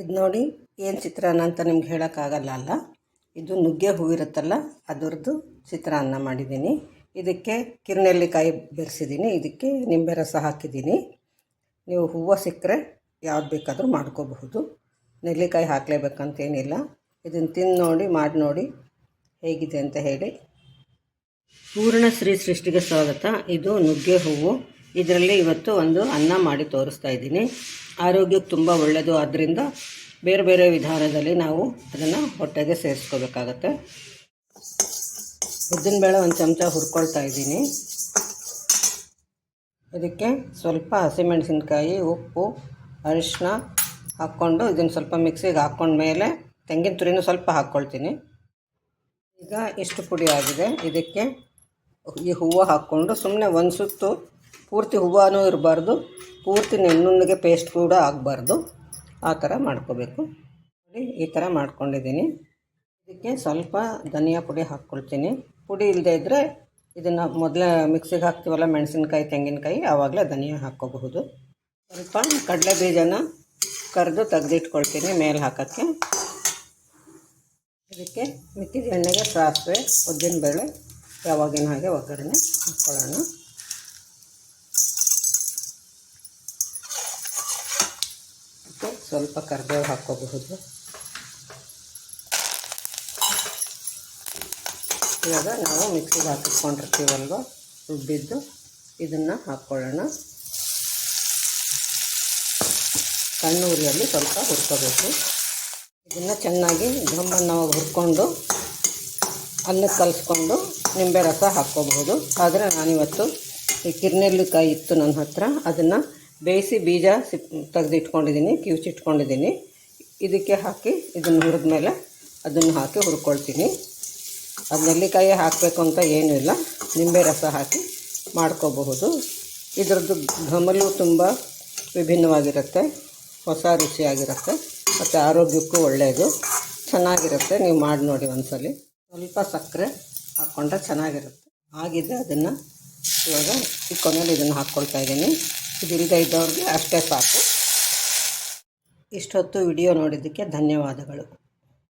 ಇದು ನೋಡಿ ಏನು ಚಿತ್ರಾನ್ನ ಅಂತ ನಿಮ್ಗೆ ಹೇಳೋಕ್ಕಾಗಲ್ಲ ಅಲ್ಲ? ಇದು ನುಗ್ಗೆ ಹೂವಿರುತ್ತಲ್ಲ ಅದರದ್ದು ಚಿತ್ರಾನ್ನ ಮಾಡಿದ್ದೀನಿ. ಇದಕ್ಕೆ ಕಿರ್ನೆಲ್ಲಿಕಾಯಿ ಬೆರೆಸಿದ್ದೀನಿ. ಇದಕ್ಕೆ ನಿಂಬೆ ರಸ ಹಾಕಿದ್ದೀನಿ. ನೀವು ಹೂವು ಸಿಕ್ಕರೆ ಯಾವ್ದು ಬೇಕಾದರೂ ಮಾಡ್ಕೋಬಹುದು. ನೆಲ್ಲಿಕಾಯಿ ಹಾಕಲೇಬೇಕಂತೇನಿಲ್ಲ. ಇದನ್ನು ತಿಂದು ನೋಡಿ, ಮಾಡಿ ನೋಡಿ ಹೇಗಿದೆ ಅಂತ ಹೇಳಿ. ಪೂರ್ಣ ಶ್ರೀ ಸೃಷ್ಟಿಗೆ ಸ್ವಾಗತ. ಇದು ನುಗ್ಗೆ ಹೂವು. ಇದರಲ್ಲಿ ಇವತ್ತು ಒಂದು ಅನ್ನ ಮಾಡಿ ತೋರಿಸ್ತಾ ಇದ್ದೀನಿ. ಆರೋಗ್ಯಕ್ಕೆ ತುಂಬ ಒಳ್ಳೆಯದು ಆದ್ದರಿಂದ ಬೇರೆ ಬೇರೆ ವಿಧಾನದಲ್ಲಿ ನಾವು ಅದನ್ನು ಹೊಟ್ಟೆಗೆ ಸೇರಿಸ್ಕೋಬೇಕಾಗತ್ತೆ. ಉದ್ದಿನಬೇಳೆ ಒಂದು ಚಮಚ ಹುರ್ಕೊಳ್ತಾ ಇದ್ದೀನಿ. ಇದಕ್ಕೆ ಸ್ವಲ್ಪ ಹಸಿಮೆಣಸಿನ್ಕಾಯಿ, ಉಪ್ಪು ಅರಿಶಿನ ಹಾಕ್ಕೊಂಡು ಇದನ್ನು ಸ್ವಲ್ಪ ಮಿಕ್ಸಿಗೆ ಹಾಕ್ಕೊಂಡ್ಮೇಲೆ ತೆಂಗಿನ ತುರಿನೂ ಸ್ವಲ್ಪ ಹಾಕ್ಕೊಳ್ತೀನಿ. ಈಗ ಇಷ್ಟು ಪುಡಿ ಆಗಿದೆ. ಇದಕ್ಕೆ ಈ ಹೂವು ಹಾಕ್ಕೊಂಡು ಸುಮ್ಮನೆ ಒಂದು ಸುತ್ತು ಪೂರ್ತಿ ಹೂವನೂ ಇರಬಾರ್ದು, ಪೂರ್ತಿ ನೆನ್ನುಣ್ಣಿಗೆ ಪೇಸ್ಟ್ ಕೂಡ ಆಗಬಾರ್ದು. ಆ ಥರ ಮಾಡ್ಕೋಬೇಕು. ನೋಡಿ, ಈ ಥರ ಮಾಡ್ಕೊಂಡಿದ್ದೀನಿ. ಇದಕ್ಕೆ ಸ್ವಲ್ಪ ಧನಿಯಾ ಪುಡಿ ಹಾಕ್ಕೊಳ್ತೀನಿ. ಪುಡಿ ಇಲ್ಲದೇ ಇದ್ದರೆ ಇದನ್ನು ಮೊದಲೇ ಮಿಕ್ಸಿಗೆ ಹಾಕ್ತೀವಲ್ಲ, ಮೆಣಸಿನ್ಕಾಯಿ, ತೆಂಗಿನಕಾಯಿ, ಆವಾಗಲೇ ಧನಿಯಾ ಹಾಕ್ಕೋಬಹುದು. ಸ್ವಲ್ಪ ಕಡಲೆ ಬೀಜನ ಕರೆದು ತೆಗೆದಿಟ್ಕೊಳ್ತೀನಿ ಮೇಲೆ ಹಾಕೋಕ್ಕೆ. ಇದಕ್ಕೆ ಮಿಕ್ಕಿದ ಎಣ್ಣೆಗೆ ಸಾಸಿವೆ, ಉದ್ದಿನಬೇಳೆ, ಯಾವಾಗಿನ ಹಾಗೆ ಒಗ್ಗರಣೆ ಹಾಕ್ಕೊಳ್ಳೋಣ. ಸ್ವಲ್ಪ ಕರಿಬೇವು ಹಾಕ್ಕೋಬಹುದು. ಇವಾಗ ನಾವು ಮಿಕ್ಸಿಗೆ ಹಾಕಿಸ್ಕೊಂಡಿರ್ತೀವಲ್ವ? ರುಬ್ಬಿದ್ದು ಇದನ್ನು ಹಾಕ್ಕೊಳ್ಳೋಣ ಕಣ್ಣು ಉರಿಯಲ್ಲಿ ಸ್ವಲ್ಪ ಹುರ್ಕೋಬೇಕು. ಇದನ್ನು ಚೆನ್ನಾಗಿ ಘಮ್ಮನ್ನು ಹುರ್ಕೊಂಡು ಅಲ್ಲಿ ಕಲಿಸ್ಕೊಂಡು ನಿಂಬೆ ರಸ ಹಾಕ್ಕೋಬಹುದು. ಆದರೆ ನಾನಿವತ್ತು ಈ ಕಿರ್ನೆಲ್ಲಿಕಾಯಿ ಇತ್ತು ನನ್ನ ಹತ್ರ, ಅದನ್ನು ಬೇಯಿಸಿ ಬೀಜ ಸಿಪ್ ತೆಗೆದಿಟ್ಕೊಂಡಿದ್ದೀನಿ, ಕಿವುಚಿಟ್ಕೊಂಡಿದ್ದೀನಿ. ಇದಕ್ಕೆ ಹಾಕಿ ಇದನ್ನು ಹುರಿದ ಮೇಲೆ ಅದನ್ನು ಹಾಕಿ ಹುರ್ಕೊಳ್ತೀನಿ. ಅದು ನೆಲ್ಲಿಕಾಯಿ ಹಾಕಬೇಕು ಅಂತ ಏನೂ ಇಲ್ಲ. ನಿಂಬೆ ರಸ ಹಾಕಿ ಮಾಡ್ಕೋಬಹುದು. ಇದರದ್ದು ಘಮಲು ತುಂಬ ವಿಭಿನ್ನವಾಗಿರುತ್ತೆ, ಹೊಸ ರುಚಿಯಾಗಿರುತ್ತೆ, ಮತ್ತು ಆರೋಗ್ಯಕ್ಕೂ ಒಳ್ಳೆಯದು ಚೆನ್ನಾಗಿರುತ್ತೆ, ನೀವು ಮಾಡಿ ನೋಡಿ ಒಂದ್ಸಲಿ. ಸ್ವಲ್ಪ ಸಕ್ಕರೆ ಹಾಕ್ಕೊಂಡ್ರೆ ಚೆನ್ನಾಗಿರುತ್ತೆ. ಆಗಿದೆ ಅದನ್ನು ಇವಾಗ ಈ ಕೊನೆಯಲ್ಲಿ ಇದನ್ನು ಹಾಕ್ಕೊಳ್ತಾ ಇದ್ದೀನಿ. ಇದಿಲ್ಲದೆ ಇದ್ದವ್ರಿಗೆ ಅಷ್ಟೇ ಸಾಕು. ಇಷ್ಟೊತ್ತು ವಿಡಿಯೋ ನೋಡಿದ್ದಕ್ಕೆ ಧನ್ಯವಾದಗಳು.